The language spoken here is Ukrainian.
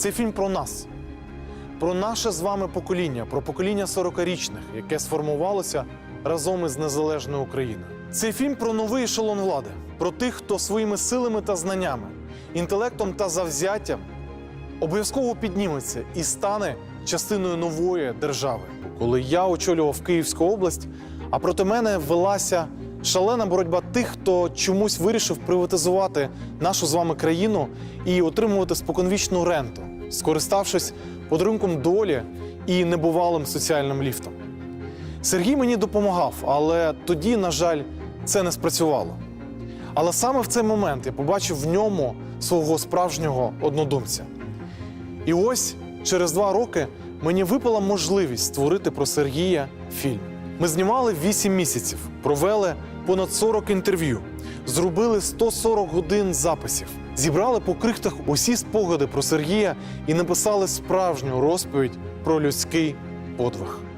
Це фільм про нас, про наше з вами покоління, про покоління 40-річних, яке сформувалося разом із незалежною Україною. Цей фільм про новий ешелон влади, про тих, хто своїми силами та знаннями, інтелектом та завзяттям обов'язково підніметься і стане частиною нової держави. Коли я очолював Київську область, а проти мене велася шалена боротьба тих, хто чомусь вирішив приватизувати нашу з вами країну і отримувати споконвічну ренту, скориставшись подарунком долі і небувалим соціальним ліфтом. Сергій мені допомагав, але тоді, на жаль, це не спрацювало. Але саме в цей момент я побачив в ньому свого справжнього однодумця. І ось через два роки мені випала можливість створити про Сергія фільм. Ми знімали 8 місяців, провели понад 40 інтерв'ю, зробили 140 годин записів, зібрали по крихтах усі спогади про Сергія і написали справжню розповідь про людський подвиг.